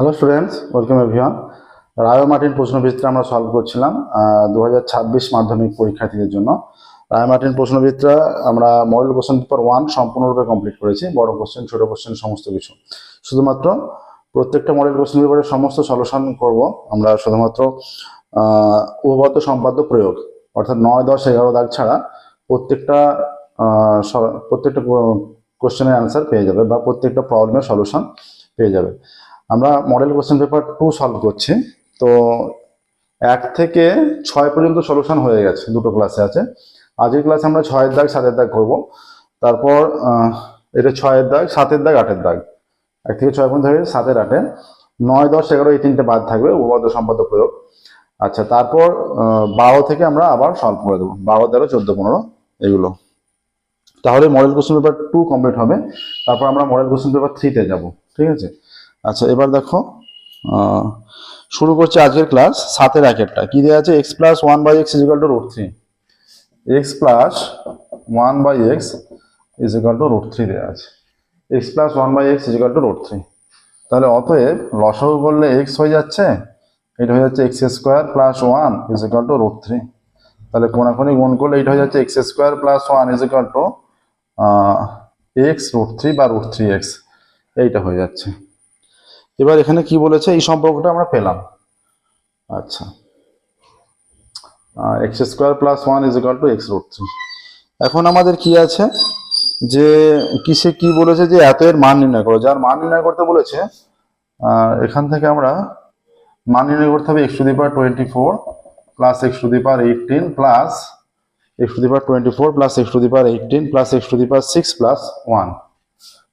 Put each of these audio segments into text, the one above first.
Hello students welcome everyone Ray Martin প্রশ্নবিত্রা আমরা solve করছিলাম দু হাজার ছাব্বিশ মাধ্যমিক পরীক্ষার্থীদের জন্য। রায় মার্টিন প্রশ্নবিত্রা আমরা মডেল কোশ্চেন পেপার ওয়ান সম্পূর্ণরূপে কমপ্লিট করেছি, বড় কোশ্চেন ছোট কোশ্চেন সমস্ত কিছু। শুধুমাত্র প্রত্যেকটা মডেল কোশ্চেন পেপারের সমস্ত সলিউশন করব। আমরা শুধুমাত্র উপপাদ্য সম্পাদ্য প্রয়োগ, অর্থাৎ নয়, দশ, এগারো দাগ ছাড়া প্রত্যেকটা প্রত্যেকটা কোশ্চেনের অ্যান্সার পেয়ে যাবে বা প্রত্যেকটা প্রবলেমের সলিউশন পেয়ে যাবে। আমরা model question paper two solve করছি। তো এক থেকে ছয় পর্যন্ত সলিউশন হয়ে গেছে, দুটো ক্লাসে আছে। আজকের ক্লাসে আমরা ছয়ের দাগ, সাতের দাগ করব। তারপর এটা ছয়ের দাগ, সাতের দাগ, আটের দাগ। এক থেকে ছয় পর্যন্ত হয়ে সাতের, আটে। নয়, দশ, এগারো, এই তিনটে বাদ থাকবে, উপপাদ্য, সম্পাদ্য প্রয়োগ। আচ্ছা তারপর বারো থেকে আমরা আবার সলভ করে দেবো। বারো, তেরো, চোদ্দ, পনেরো, এগুলো। তাহলে model question paper two complete হবে। তারপর আমরা মডেল কোশ্চেন পেপার থ্রিতে যাব। ঠিক আছে? আচ্ছা এবার দেখো শুরু করছি আজকের ক্লাস সাতের একেরটা। কি দেওয়া আছে? X plus one by x is equal to root three x plus one by x is equal to root three দেওয়া আছে। X plus one by x is equal to root three তাহলে অতএব লসাগু করলে এক্স হয়ে যাচ্ছে, এটা হয়ে যাচ্ছে x square plus one is equal to root three তাহলে কোনাকুনি গুণ করলে এটা হয়ে যাচ্ছে x square plus one is equal to x root three বা রুট থ্রি এক্স এইটা হয়ে যাচ্ছে। এবার এখানে কি বলেছে? এই সম্পর্কটা আমরা পেলাম। আচ্ছা। X square plus one is equal to x root three এখন আমাদের কি আছে? যে কিসে কি বলেছে যে এত এর মান নির্ণয় করো। যার মান নির্ণয় করতে বলেছে এখান থেকে আমরা মান নির্ণয় করতে হবে x to the power twenty four plus x to the power eighteen plus x to the power twenty four plus x to the power eighteen plus x to the power six plus one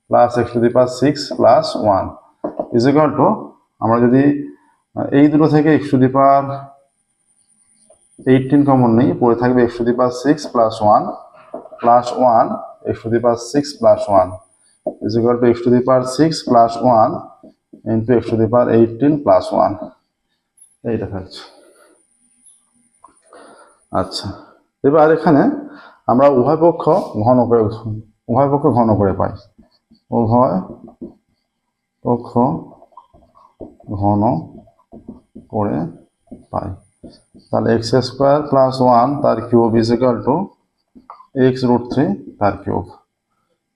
plus x to the power six plus one is equal to আমরা যদি, এই দুটো থেকে x the power eighteen common নেই, পড়ে থাকবে x to the power six plus one plus one x to the power six plus one is equal to x to the power six plus one into x to the power eighteen plus one এইটা থাকছে। আচ্ছা এবার এখানে আমরা উভয় পক্ষ ঘন করে, উভয় পক্ষ ঘন করে পাই। উভয় পক্ষ ঘন করে পাই। তাহলে এক্স স্কোয়ার প্লাস ওয়ান তার cube is equal to x root three তার কিউব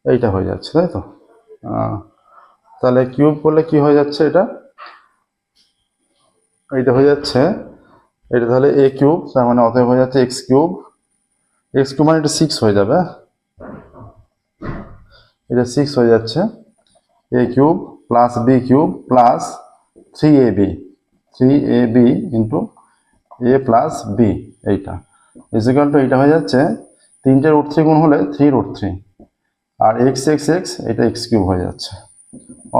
এইটা হয়ে যাচ্ছে, তাই তো? তাহলে কিউব করলে কি হয়ে যাচ্ছে এটা? এইটা হয়ে যাচ্ছে, এটা তাহলে এ কিউব তার মানে অতএব হয়ে যাচ্ছে এক্স কিউব এক্স কিউব মানে এটা সিক্স হয়ে যাবে। এটা সিক্স হয়ে যাচ্ছে a cube plus b cube plus three a b three a b into a plus b এইটা। ইজিক্যাল টু এইটা হয়ে যাচ্ছে তিনটে রুট থ্রি গুণ হলে থ্রি রুট থ্রি আর এক্স এক্স এক্স এটা এক্স কিউব হয়ে যাচ্ছে।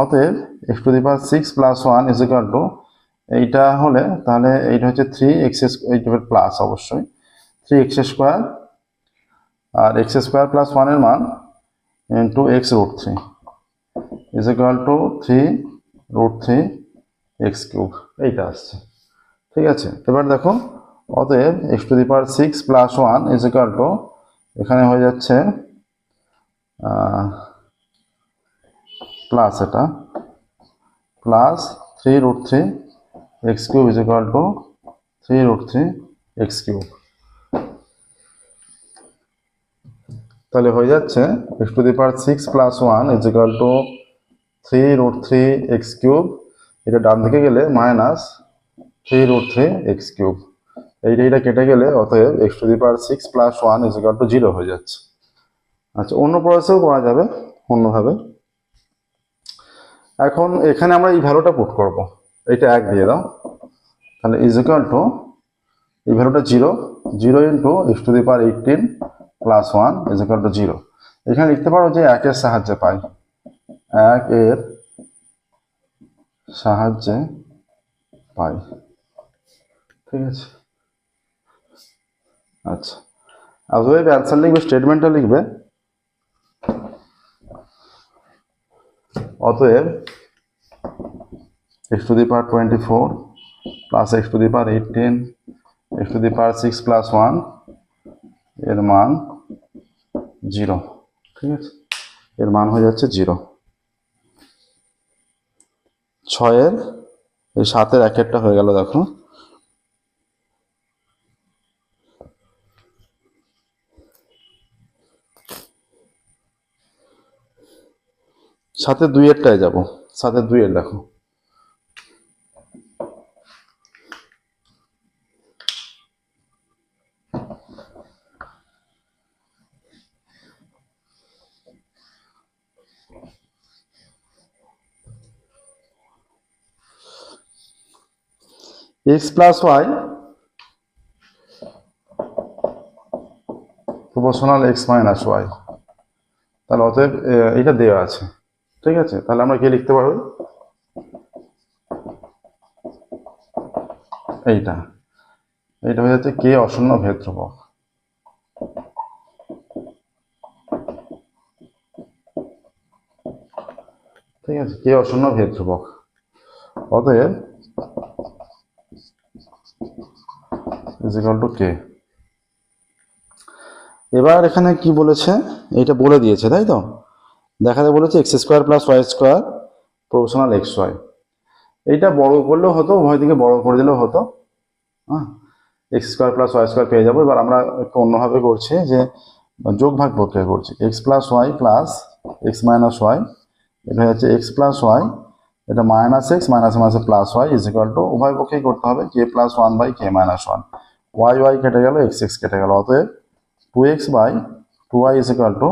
অতএব x to the power six plus one is equal to এইটা হলে তাহলে এইটা হচ্ছে থ্রি এক্স এইটা প্লাস অবশ্যই। থ্রি এক্স স্কোয়ার আর এক্স স্কোয়ার প্লাস ওয়ানের মান into x root three is equal to three root three x cube এইটা আসছে। ঠিক আছে? এবার দেখো অতএব x to the power six plus one is equal to এখানে হয়ে যাচ্ছে প্লাস এটা plus three root three x cube is equal to three root three x cube তাহলে হয়ে যাচ্ছে x to the power six plus one is equal to three root three x cube এটা ডান দিকে গেলে minus three root three x cube এইটা এইটা কেটে গেলে অতএব x to the power six plus one is to zero হয়ে যাচ্ছে। আচ্ছা অন্য প্রসেসও করা যাবে অন্যভাবে। এখন এখানে আমরা এই ভ্যালুটা পুট করব। এইটা এক দিয়ে দাও। তাহলে ইজ টু এই ভ্যালুটা zero zero into x to the power eighteen plus one is equal to zero এখানে লিখতে পারো যে একের সাহায্যে পাই। এক এর সাহায্যে পাই। ঠিক আছে? আচ্ছা। আর অতএব অ্যান্সার লিখবে স্টেটমেন্টটা লিখবে। অতএব x to the power twenty four plus x to the power eighteen x to the power six plus ওয়ানের মান জিরো ঠিক আছে? এর মান হয়ে যাচ্ছে জিরো ছয়ের এই সাতের এক একটা হয়ে গেল দেখো। সাথে দুইয়েরটায় যাব। সাথে দুইয়ের দেখো। X plus y proportional x minus y তাহলে অতএব এটা দেওয়া আছে। ঠিক আছে? তাহলে আমরা কি লিখতে পারব? এইটা। এইটা হয়ে যাচ্ছে কে অশূন্য ভেদ ঠিক আছে? কে অশূন্য ভেদ অতএব ইজ ইকাল টু কে। এবার এখানে কি বলেছে? এটা বলে দিয়েছে, তাই তো? দেখাতে বলেছে x square plus y square proportional x y এইটা বড় করলেও হতো, উভয় দিকে বড় করে দিলেও হতো। হ্যাঁ? X square plus y square পেয়ে যাব। এবার আমরা একটু অন্যভাবে করছি যে যোগ ভাগ প্রক্রিয়া করছি। X plus y plus x minus y এটা হচ্ছে এক্স প্লাস ওয়াই এটা minus x minus minus plus y is equal to উভয় পক্ষেই করতে হবে k plus one by k minus one y y কেটে গেল, এক্স এক্স কেটে গেল। অতএব two x by two y is equal to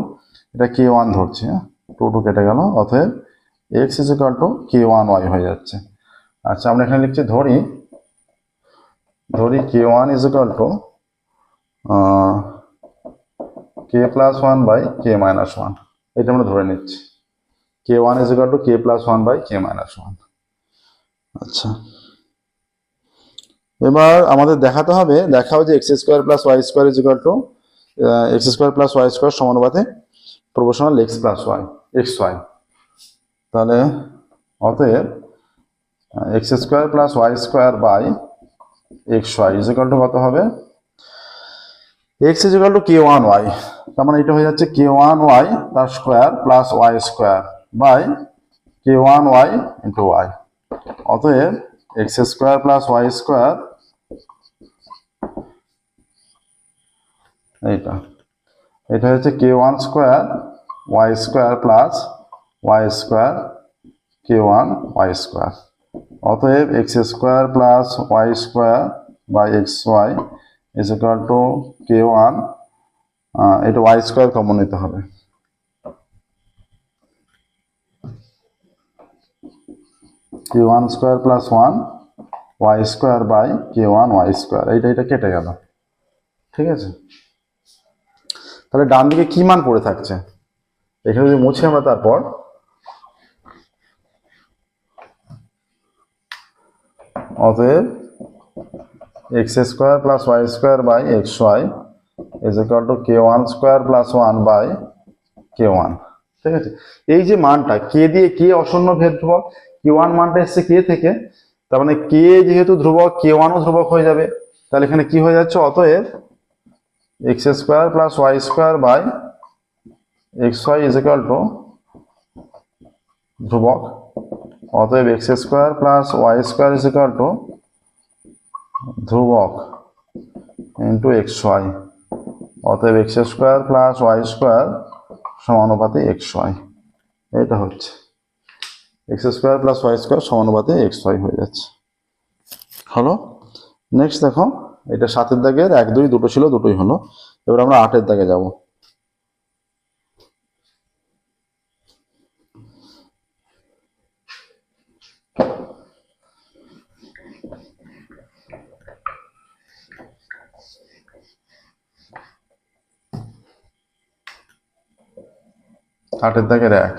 এটা কে ওয়ান ধরছি হ্যাঁ? টু টু কেটে গেল, অতএব x is equal to k one y হয়ে যাচ্ছে। আচ্ছা আমরা এখানে লিখছি ধরি ধরি k one is equal to k plus one by k minus one এটা আমরা ধরে নিচ্ছি। K one is equal to k plus one by k minus one আচ্ছা। এবার আমাদের দেখাতে হবে, দেখাও যে x square plus y square is to x square plus y square সমানুপাতে proportional x plus y x y তাহলে অতএব x square plus y square by x y is to কত হবে? X is to k one y তার মানে এটা হয়ে যাচ্ছে k one y তার square plus y square by k one y into y অতএব x square plus y square এইটা। এটা হচ্ছে k one square y square plus y square k one y square অতএব x square plus y square by x y is equal to k one এটা y square common নিতে হবে। K one square plus one y square by k one y square এইটা এটা কেটে গেল। ঠিক আছে? তাহলে ডান দিকে কি মান পড়ে থাকছে? এখানে যদি মুছি আমরা তারপর অতএব x square plus y square by x y is equal to k one square plus one by k one ঠিক আছে? এই যে মানটা কে দিয়ে কে অশূন্য ভেদ ধ্রুবক কে ওয়ান মানটা এসছে কে থেকে, তার মানে কে যেহেতু ধ্রুবক কে ওয়ানও ধ্রুবক হয়ে যাবে, তাহলে এখানে কি হয়ে যাচ্ছে? অতএব x square plus y square by x y is equal to ধ্রুবক। অতএব x square plus y square is equal to ধ্রুবক ইন্টু এক্স ওয়াই অতএব x square plus y square সমানুপাতে x y এটা হচ্ছে। X square plus y square সমানুপাতে x y হয়ে যাচ্ছে। হলো? Next দেখো। এটা সাতের দাগের, এক, দুই, দুটো ছিল, দুটোই হলো। এবার আমরা আটের দাগে যাব। আটের দাগের এক।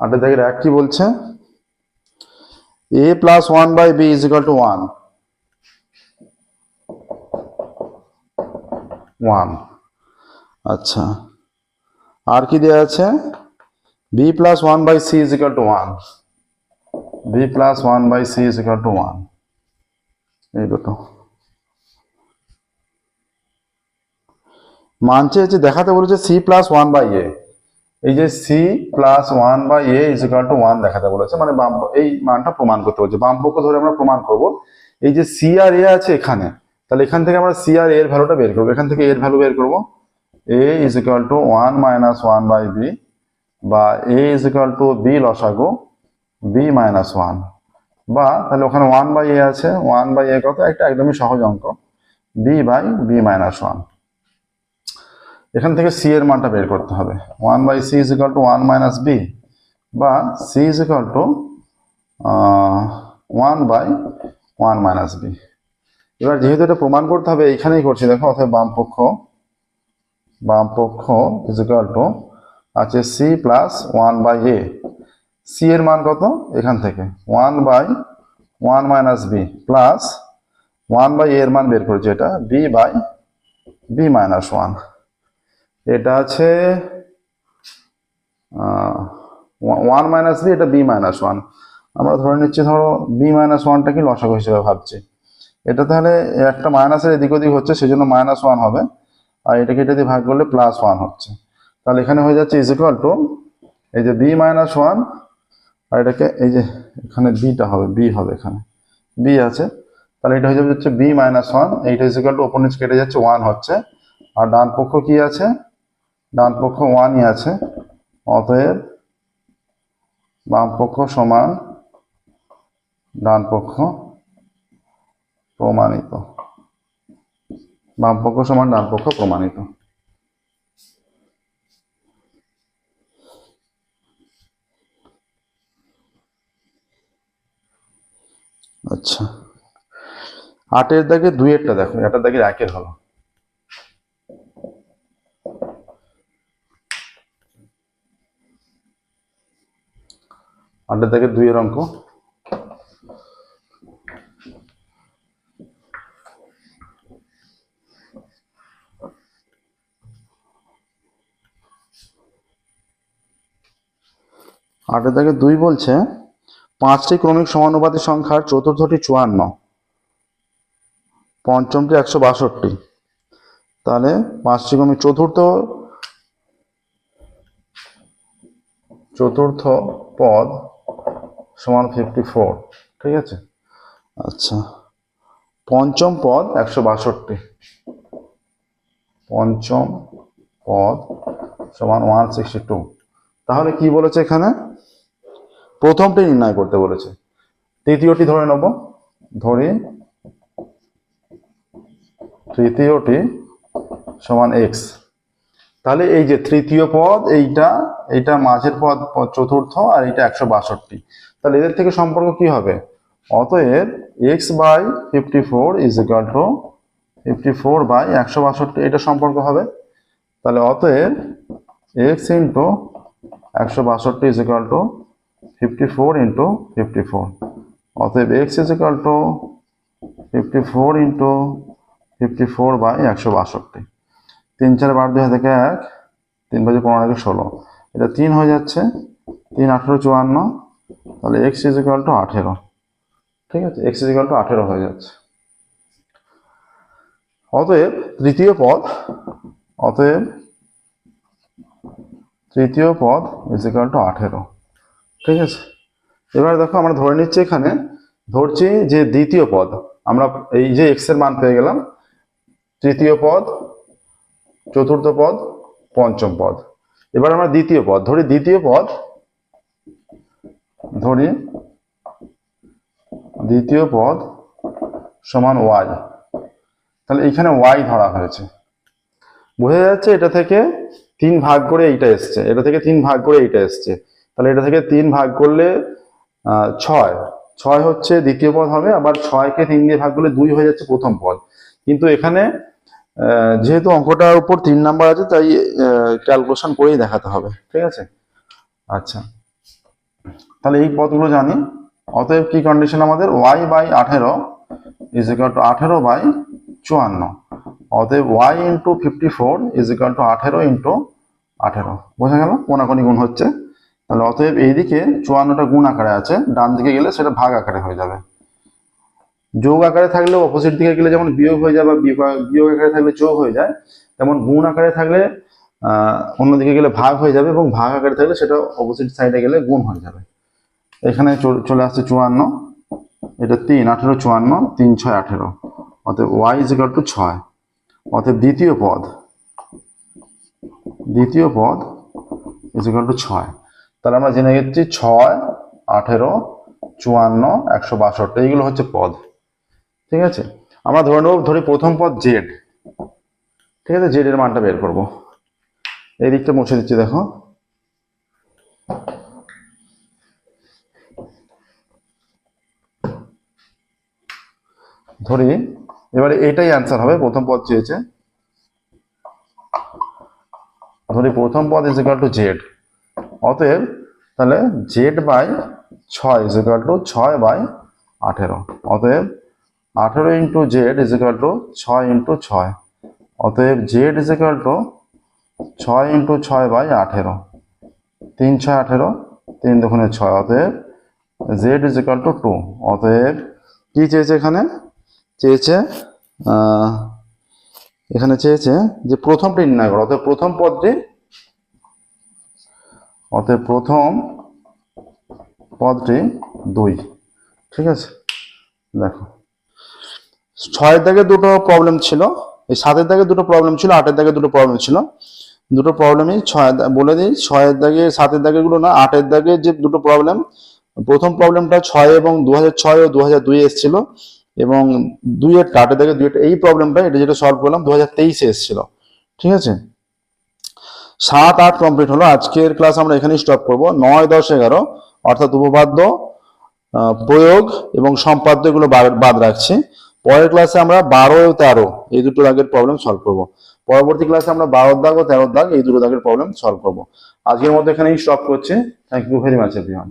আটের দাগের এক কি বলছে? A plus one by B is equal to one. One. আচ্ছা। আর কি দেওয়া আছে? B plus one by C is equal to one B plus one by C is equal to one এই দুটো। মানছে হচ্ছে দেখাতে বলেছে C plus one by A এই যে C plus one by A is equal to one দেখাতে বলেছে। মানে বাম এই মানটা প্রমাণ করতে বলছে। বাম পক্ষ ধরে আমরা প্রমাণ করব। এই যে সি আর এ আছে এখানে। তাহলে এখান থেকে আমরা সি আর এর ভ্যালুটা বের করব। এখান থেকে এর ভ্যালু বের করব। A is equal to one minus one by B বা A is equal to B লসাগু বি মাইনাস ওয়ান বা তাহলে ওখানে ওয়ান বাই এ আছে। ওয়ান বাই এ কত? একটা একদমই সহজ অঙ্ক। B by B minus one এখান থেকে সি এর মানটা বের করতে হবে। One by C is equal to one minus B বা C is equal to one by one minus B এবার যেহেতু এটা প্রমাণ করতে হবে, এইখানেই করছি। দেখো অর্থাৎ বাম পক্ষ বাম পক্ষ ইজ টু আছে C plus one by A C এর মান কত? এখান থেকে। One by one minus B plus one by এর মান বের করেছি এটা। B by B minus one এটা আছে ওয়ান মাইনাস বি এটা বি মাইনাস ওয়ান আমরা ধরে নিচ্ছি, ধরো বি মাইনাস ওয়ানটা কি লসাগু হিসেবে ভাবছি। এটা তাহলে একটা মাইনাসের এদিক ওদিক হচ্ছে সেই জন্য মাইনাস ওয়ান হবে। আর এটাকে এটা দিয়ে ভাগ করলে প্লাস ওয়ান হচ্ছে। তাহলে এখানে হয়ে যাচ্ছে ইজ ইকুয়াল টু এই যে বি মাইনাস ওয়ান আর এটাকে এই যে এখানে বিটা হবে বি হবে এখানে। বি আছে। তাহলে এটা হয়ে যাবে হচ্ছে বি মাইনাস ওয়ান এইটা ইজ ইকুয়াল টু ওপর নিচ কেটে যাচ্ছে ওয়ান হচ্ছে। আর ডান পক্ষ কি আছে? ডান পক্ষ ওয়ানই আছে। অতএব বাম পক্ষ সমান ডান পক্ষ প্রমাণিত। বামপক্ষ সমান ডান পক্ষ প্রমাণিত। আচ্ছা। আটের দাগে দুইয়েরটা দেখো এটার দাগে একের হলো। আটের দাগে দুইয়ের অঙ্ক। আটের দাগে দুই বলছে, পাঁচটি ক্রমিক সমানুপাতি সংখ্যার চতুর্থটি চুয়ান্ন। পঞ্চমটি একশো বাষট্টি। তাহলে পাঁচটি ক্রমিক চতুর্থ চতুর্থ পদ সমান ফিফটি ফোর ঠিক আছে? আচ্ছা পঞ্চম পদ একশো বাষট্টি। পঞ্চম পদ সমান ওয়ান সিক্সটি টু তাহলে কি বলেছে এখানে? প্রথমটি নির্ণয় করতে বলেছে। তৃতীয়টি ধরে নেব। ধরি। তৃতীয়টি সমান এক্স তাহলে এই যে তৃতীয় পদ, এইটা এইটা মাঝের পদ চতুর্থ, আর এইটা একশো বাষট্টি। তাহলে এদের থেকে সম্পর্ক কি হবে? অতএব X by fifty four is equal to fifty four by একশো বাষট্টি। এটা সম্পর্ক হবে? তাহলে অতএব এক্স ইন্টু একশো বাষট্টি is equal to fifty four into fifty four অতএব X is equal to fifty four into fifty four by একশো বাষট্টি। তিন চার বার দুই থেকে এক, তিন বাজে পনেরো থেকে ষোলো। এটা তিন হয়ে যাচ্ছে, তিন আঠেরো চুয়ান্ন, তাহলে এক্স ইজ ইকাল টু আঠেরো। ঠিক আছে? এক্স ইজ ইকাল টু আঠেরো হয়ে যাচ্ছে। অতএব তৃতীয় পদ, অতএব তৃতীয় পদ ইজ ইকাল টু আঠেরো। ঠিক আছে? এবার দেখো আমরা ধরে নিচ্ছি এখানে, ধরছি যে দ্বিতীয় পদ, আমরা এই যে এক্সের মান পেয়ে গেলাম, তৃতীয় পদ, চতুর্থ পদ, পঞ্চম পদ। এবার আমরা দ্বিতীয় পদ, ধরি দ্বিতীয় পদ, ধরি দ্বিতীয় পদ সমান ওয়াই তাহলে এইখানে ওয়াই ধরা হয়েছে। বোঝা যাচ্ছে এটা থেকে তিন ভাগ করে এইটা এসছে, এটা থেকে তিন ভাগ করে এইটা এসছে। তাহলে এটা থেকে তিন ভাগ করলে ছয়। ছয় হচ্ছে দ্বিতীয় পদ হবে, আবার ছয়কে তিন দিয়ে ভাগ করলে দুই হয়ে যাচ্ছে প্রথম পদ। কিন্তু এখানে যেহেতু অঙ্কটার উপর তিন নাম্বার আছে, তাই ক্যালকুলেশন করেই দেখাতে হবে, ঠিক আছে? আচ্ছা। তাহলে এই পদগুলো জানি। অতএব কি কন্ডিশন আমাদের? ওয়াই বাই আঠেরো ইজ ইকাল টু আঠেরো বাই চুয়ান্ন। অতএব Y into fifty four is equal to আঠেরো ইন্টু আঠেরো। বোঝা গেল? কোনাকুনি গুণ হচ্ছে। তাহলে অতএব এইদিকে চুয়ান্নটা গুণ আকারে আছে, ডান দিকে গেলে সেটা ভাগ আকারে হয়ে যাবে। যোগ আকারে থাকলে অপোজিট দিকে গেলে যেমন বিয়োগ হয়ে যায় বা বিয়োগ আকারে থাকলে যোগ হয়ে যায়, তেমন গুণ আকারে থাকলে অন্যদিকে গেলে ভাগ হয়ে যাবে এবং ভাগ আকারে থাকলে সেটা অপোজিট সাইডে গেলে গুণ হয়ে যাবে। এখানে চলে আসছে চুয়ান্ন, এটা তিন, আঠেরো, চুয়ান্ন, তিন, ছয়, আঠেরো। অতএব ওয়াই ইজ ইকাল টু ছয়। অতএব দ্বিতীয় পদ দ্বিতীয় পদ ইজ ইকাল টু ছয়। তাহলে আমরা জেনে গেছি ছয়, আঠেরো, চুয়ান্ন, একশো বাষট্টি, এইগুলো হচ্ছে পদ। ঠিক আছে? আমরা ধরে নেব, ধরি প্রথম পদ জেড ঠিক আছে? জেড এর মানটা বের করব। এই দিকটা মুছে দিচ্ছি, দেখো। ধরি, এবারে এটাই অ্যান্সার হবে, প্রথম পদ চেয়েছে। ধরি প্রথম পদ ইজ ইকাল টু জেড অতএব তাহলে জেড বাই ছয় ইজ টু ছয় বাই আঠেরো। অতএব আঠেরো ইন্টু জেড ইজ টু ছয় ইন্টু ছয়। অতএব জেড ইজ ইকাল টু ছয় ইন্টু ছয় বাই আঠেরো। তিন ছয় আঠেরো, তিন দুগুণে ছয়। অতএব Z is equal to two অতএব কি চেয়েছে এখানে? চেয়েছে এখানে চেয়েছে যে প্রথমটি নির্ণয় করো। অতএব প্রথম পদটি অতএব প্রথম পদটি দুই। ঠিক আছে? দেখো। ছয়ের দাগে দুটো প্রবলেম ছিল, এই সাতের দাগে দুটো প্রবলেম ছিল, আটের দাগে দুটো প্রবলেম ছিল। দুটো প্রবলেমই ছয় বলে দিই, ছয়ের দাগে, সাতের দাগে গুলো না, আটের দাগে যে দুটো প্রবলেম প্রথম প্রবলেমটা ছয় এবং দু ছয় ও দু হাজার দুই এসেছিল এবং দুইয়ের, আটের দাগে দুইয়ের, এই প্রবলেমটা এটা যেটা সলভ করলাম দু হাজার তেইশে এসেছিল। ঠিক আছে? সাত, আট কমপ্লিট হলো। আজকের ক্লাস আমরা এখানেই স্টপ করব। নয়, দশ, এগারো, অর্থাৎ উপপাদ্য প্রয়োগ এবং সম্পাদ্য এগুলো বাদ- রাখছি। পরের ক্লাসে আমরা বারো তেরো, এই দুটো দাগের প্রবলেম সলভ করব। পরবর্তী ক্লাসে আমরা বারো দাগ ও তেরো দাগ, এই দুটো দাগের প্রবলেম সলভ করব। আজকের মধ্যে এখানেই স্টপ করছি। Thank you very much everyone